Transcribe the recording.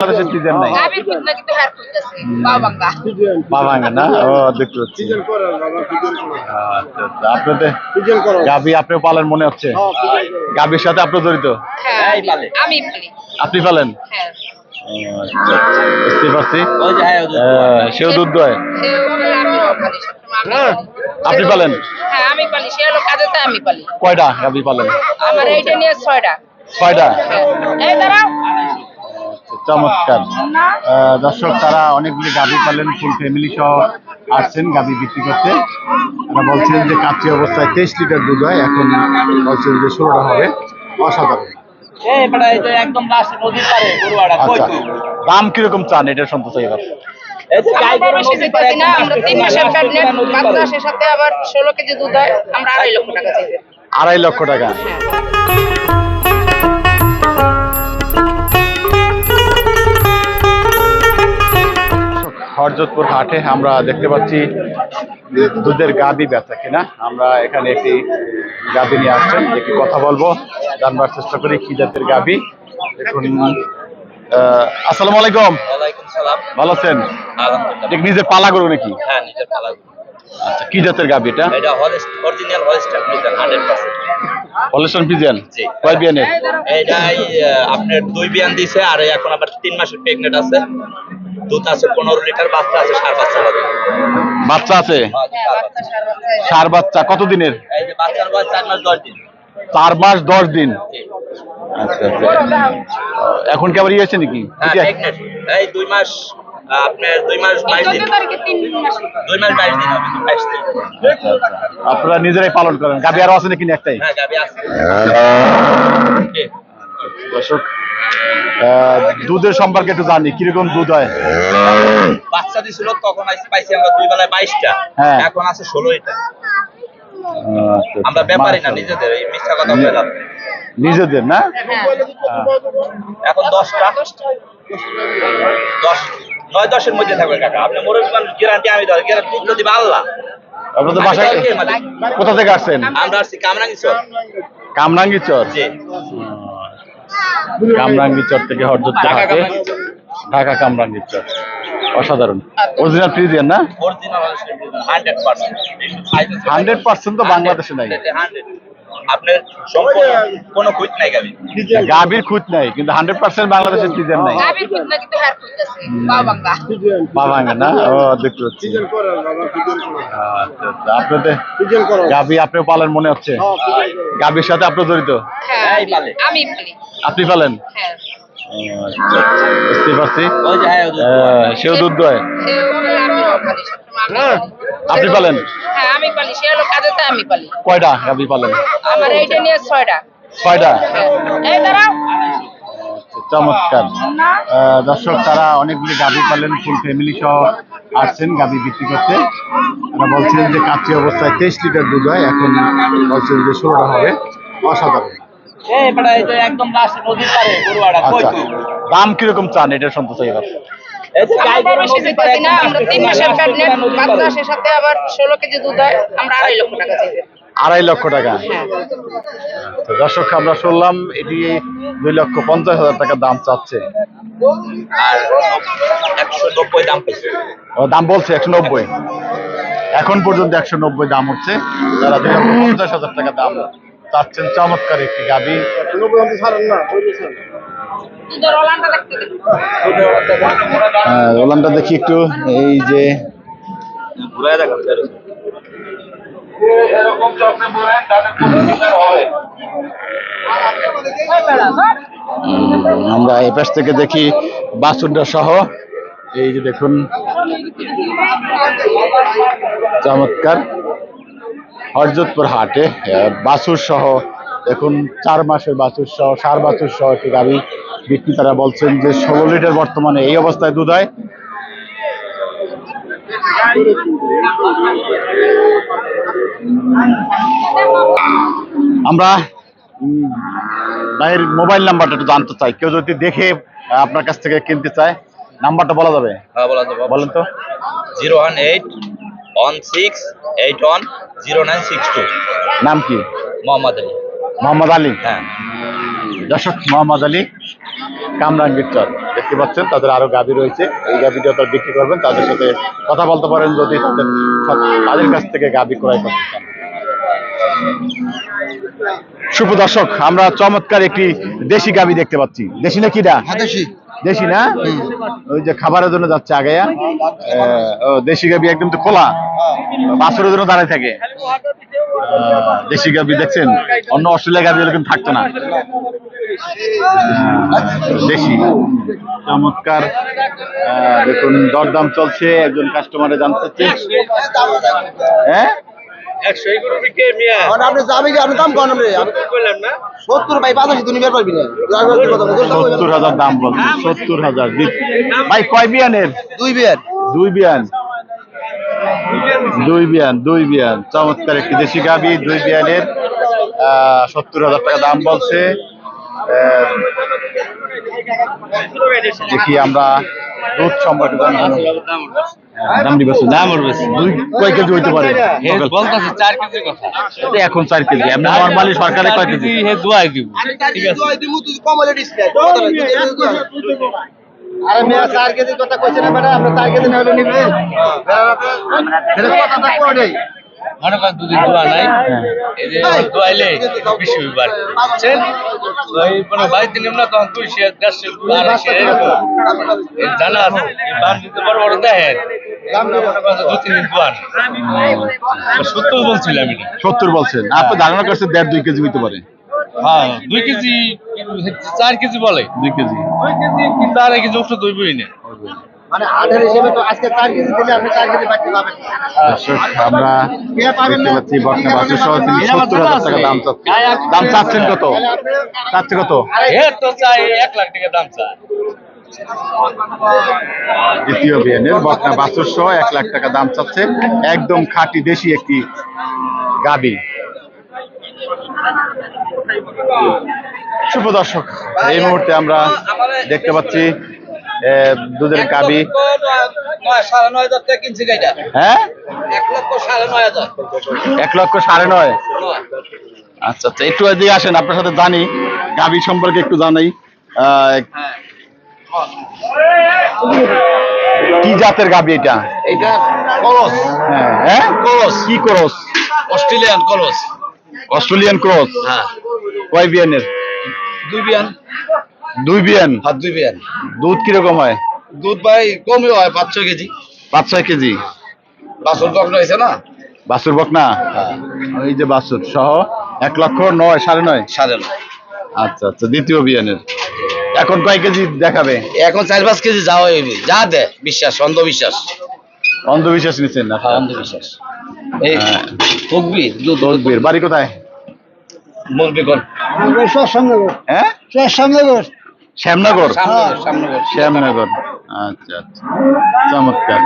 বাংলাদেশের সিজন নাই। বাবাঙ্গা। না? ও দেখতে পাচ্ছি। আচ্ছা আচ্ছা। আপনাদের গাবি আপনি পালেন মনে হচ্ছে? গাবির সাথে আপনি জড়িত? হ্যাঁ আমি পালি। আপনি পালেন? হ্যাঁ। আচ্ছা, বুঝতে পারছি। হ্যাঁ, সেও দুধ দয়। আপনি পালেন? হ্যাঁ কাজেতে কয়টা গাবি পালেন? আমার এইটা নিয়ে ছয়টা। ছয়টা? হ্যাঁ। এই দাঁড়াও। চমৎকার। আহ, দর্শক তারা অনেকগুলি গাভি পালেন ফুল ফ্যামিলি সহ আসছেন গাভি বিক্রি করতে। তারা বলছেন যে কাচ্চি অবস্থায় তেইশ লিটার দুধ হয় এখন বলছেন যে ষোলোটা হবে অসাধারণ। বেটা, এই যে একদম লাস্ট নদীর পারে গরুয়াড়া, কই হরজতপুর হাটে আমরা দেখতে পাচ্ছি দুধের গাবি বেচা কিনা। আমরা এখানে একটি গাবি নিয়ে আসছেন একটি কথা বলব জানবার চেষ্টা করি কি জাতের গাবি। দেখুন আসসালামু আলাইকুম। ভালো আছেন? নিজের পালা গরু নাকি? হ্যাঁ। আচ্ছা কি জাতের গাবি এটা? এটা হলস্ট- original হলস্টাইন ফ্রিজিয়ান, 100% পলেশন পিজিয়ান জি। কয় বিয়ানের? এইটাই, আপনার দুই বিয়ান দিছে আর এখন আবার তিন মাসের প্রেগনেন্ট আছে। দুধ আছে পনেরো লিটার বাচ্চা আছে সার বাচ্চা হবে বাচ্চা আছে? হ্যাঁ, সার বাচ্চা। সার বাচ্চা কত দিনের এই যে বাচ্চার বয়স চার মাস দশ দিন। চার মাস দশ দিন? আচ্ছা আচ্ছা। এখন কি আবার ইয়ে আছে? নাকি হ্যাঁ এই দুই মাস আপনার নিজেরাই পালন করেন। গাবি আরও আছে নাকি না একটাই হ্যাঁ গাবি আছে। জি। দর্শক দুধের সম্পর্কে একটু জানি কীরকম দুধ হয়? বাচ্চা দিছিল তখন আইসি পাইছি আমরা দুই বেলায় বাইশটা। হ্যাঁ। এখন আছে ষোলোটা আচ্ছা, আমরা আচ্ছা। ব্যাপারই না নিজেদের এই মিথ্যা কথা বললাম নিজেদের না? হ্যাঁ। এখন দশটা। দশ নয় দশের মধ্যে থাকবে কাকা। আপনি গ্যারান্টি আমি গ্যারান্টি আল্লাহ আপনাদের বাসায়। কোথা থেকে আসছেন? আমরা আসছি কামরাঙ্গি চর কামরাঙ্গি চর জি। কামরাঙ্গি চর থেকে হরজত ঢাকা হাটে ঢাকা কামরাঙ্গি চর অসাধারণ অরিজিনাল ফ্রিজিয়ান না? হান্ড্রেড পার্সেন্ট হান্ড্রেড পার্সেন্ট তো বাংলাদেশে নাই। আপনার সম্পূর্ণ কোনো খুঁজ নাই গাবি গাভীর খুঁত নাই কিন্তু হান্ড্রেড পার্সেন্ট বাংলাদেশের সিজন নাই। না কিন্তু হ্যার খুঁজতেছে বাবাঙ্গা। বাবাঙ্গা না? ও দেখতে পাচ্ছি। আচ্ছা আচ্ছা। আপনাদের গাভী আপনি পালেন মনে হচ্ছে? গাভীর সাথে আপনি জড়িত? হ্যাঁ আমি পালি। আপনি পালেন? হ্যাঁ। বুঝতে পারছি সেও দুধ দয়। আপনি পালেন? হ্যাঁ আমি পালি। সে হলো কাজেতে আমি পালি। কয়টা গাভী পালেন? আমার এইটা নিয়ে ছয়টা। ছয়টা? হ্যাঁ। এই দাঁড়াও। চমৎকার। দর্শক তারা অনেকগুলি গাভী পালেন ফুল ফ্যামিলি সহ আসছেন গাভী বিক্রি করতে। তারা বলছেন যে কাচ্চি অবস্থায় তেইশ লিটার দুধ হয় এখন বলছেন যে ষোলোটা হবে। অসাধারণ। এই বেটা, এই যে একদম লাস্ট নদীর পারে গরুয়াড়া, কই আচ্ছা তুই? দাম কীরকম চান? এটা শুনতে চাই আড়াই লক্ষ টাকা হ্যাঁ। তো দর্শক আমরা শুনলাম এটি দুই লক্ষ পঞ্চাশ হাজার টাকা দাম চাচ্ছে। আর একশো নব্বই দাম ও দাম বলছে একশো নব্বই। এখন পর্যন্ত একশো নব্বই দাম হচ্ছে। তারা দুই লক্ষ পঞ্চাশ হাজার টাকা দাম চাচ্ছেন চমৎকার একটি গাবি। দিন ওলানটা দেখি একটু, এই যে আমরা এই পাশ থেকে দেখি বাসুরটা সহ। এই যে দেখুন, চমৎকার। হরজতপুর হাটে বাছুর সহ দেখুন চার মাসের বাছুর সহ সার বাছুর সহ একটি গাড়ি বিক্রি তারা বলছেন যে ষোলো লিটার বর্তমানে এই অবস্থায় দুধ হয়। আমরা ভাইয়ের মোবাইল নাম্বারটা একটু জানতে চাই। কেউ যদি দেখে আপনার কাছ থেকে কিনতে চায় নাম্বারটা বলা যাবে? হ্যাঁ বলা যাবে বলেন তো। Zero one eight one six eight one zero nine six two নাম কি? মোহাম্মদ আলী। মোহাম্মদ আলী? হ্যাঁ। দর্শক মোহাম্মদ আলী কামরাঙ্গীর চর দেখতে পাচ্ছেন তাদের আরও গাভী রয়েছে। এই গাভীটা তারা বিক্রি করবেন তাদের সাথে কথা বলতে পারেন যদি তাদের তাদের কাছ থেকে গাভী ক্রয় করতে চান। শুভ দর্শক আমরা চমৎকার একটি দেশি গাভী দেখতে পাচ্ছি। দেশি না কিটা দেশি। না? ওই যে খাবারের জন্য যাচ্ছে আগে দেশি গাভী একদম তো খোলা। বাছরের জন্য দাঁড়ায় থাকে। দেশি গাভী দেখছেন? অন্য অস্ট্রেলিয়া গাভী এরকম থাকতো না। দেশি। চমৎকার। দেখুন দরদাম চলছে। একজন কাস্টমারে জানতে হ্যাঁ? একশো এগুলো বিকে মিয়া। এখন আপনি যাবে কি? আপনি দাম কম রে। করলাম না। সত্তর ভাই পাঁচাশি তুমি বের পারবি না। সত্তর হাজার দাম বলছে। সত্তর দি- ভাই কয় বিয়ানের? দুই বিয়ার। দুই বিয়ান। দুই বিয়ান দুই বিয়ান। চমৎকার একটি দেশি গাবি দুই বিয়ানের। সত্তর হাজার টাকা দাম বলছে। আহ, দেখি আমরা দুধ সম্পর্কে দাম দুই কয় কেজি হইতে পারে? বলতেছে চার কেজির কথা। এটা এখন চার কেজি। এমনি নর্মালি সরকারে কয় কেজি? হে দুয়াই দিব। ঠিক আছে। কমলে ডিসপ্লে আরে মেয়া চার কেজির কথা কইছে না আমরা চার কেজি না হলে নিবে। এটা কথা তো করে মনে করেন দুদিন দোয়া নাই। এই যে দোয়াইলে বেশি হইবার বুঝছেন? কোনো বাড়িতে নিম না তখন তুই সে দেড়শো আড়াইশো এরকম জানা আছে বান দিতে বড় বড় দেখেন। মনে সত্য বলছিলাম এটা। সত্তর বলছেন। আপনি ধারণা করছেন দেড় দুই কেজি হইতে পারে? হ্যাঁ দুই কেজি চার কেজি বলে। দুই কেজি। দুই কেজি কিন্তু আড়াই কেজি ওষুধ হইবই না। মানে আঠারো হিসেবে তো আজকে চার কেজি দিলে আপনি চার কেজি বাড়তে পাবেন আমরা দেখতে পাচ্ছি বর্তমান বাসু সহ তিনি সত্তর হাজার টাকা দাম চাচ্ছেন দাম চাচ্ছেন কত? চাচ্ছে কত? তো চাই এক লাখ টাকা দাম চাই। দ্বিতীয় বিয়ানের বকনা বাছুর সহ এক লাখ টাকা দাম চাচ্ছে। একদম খাঁটি দেশি একটি গাবি। শুভ দর্শক এই মুহূর্তে আমরা দেখতে পাচ্ছি দুধের গাইটা। হ্যাঁ? এক লক্ষ সাড়ে নয় আচ্ছা আচ্ছা একটু এদিকে আসেন আপনার সাথে জানি। গাবি সম্পর্কে একটু জানাই। কি জাতের গাবি এটা? এটা কলস। হ্যাঁ হ্যাঁ? কি ক্রস অস্ট্রেলিয়ান কলস। অস্ট্রেলিয়ান ক্রস হ্যাঁ। কয় বিয়ানের? দুই বিয়ান। দুই বিয়ান? হাত দুই বিয়ান। দুধ কীরকম হয়? দুধ ভাই কমই হয় পাঁচ ছয় কেজি। পাঁচ ছয় কেজি? বাসন কখন হয়েছে না? বাছুর বকনা? এই যে বাছুর সহ এক লক্ষ নয় সাড়ে নয়? সাড়ে নয়। আচ্ছা আচ্ছা দ্বিতীয় বিয়ানের। এখন কয় কেজি দেখাবে? এখন চার পাঁচ কেজি যাওয়া হইবে যা দে বিশ্বাস অন্ধবিশ্বাস। অন্ধবিশ্বাস নিচ্ছেন না? হ্যাঁ অন্ধবিশ্বাস। এই হ্যাঁ। তকবি দুধ। বাড়ি কোথায়? মুরবি কর হ্যাঁ? সামনগর শ্যামনগর? সামনে সামনে শ্যামনগর। আচ্ছা আচ্ছা। চমৎকার।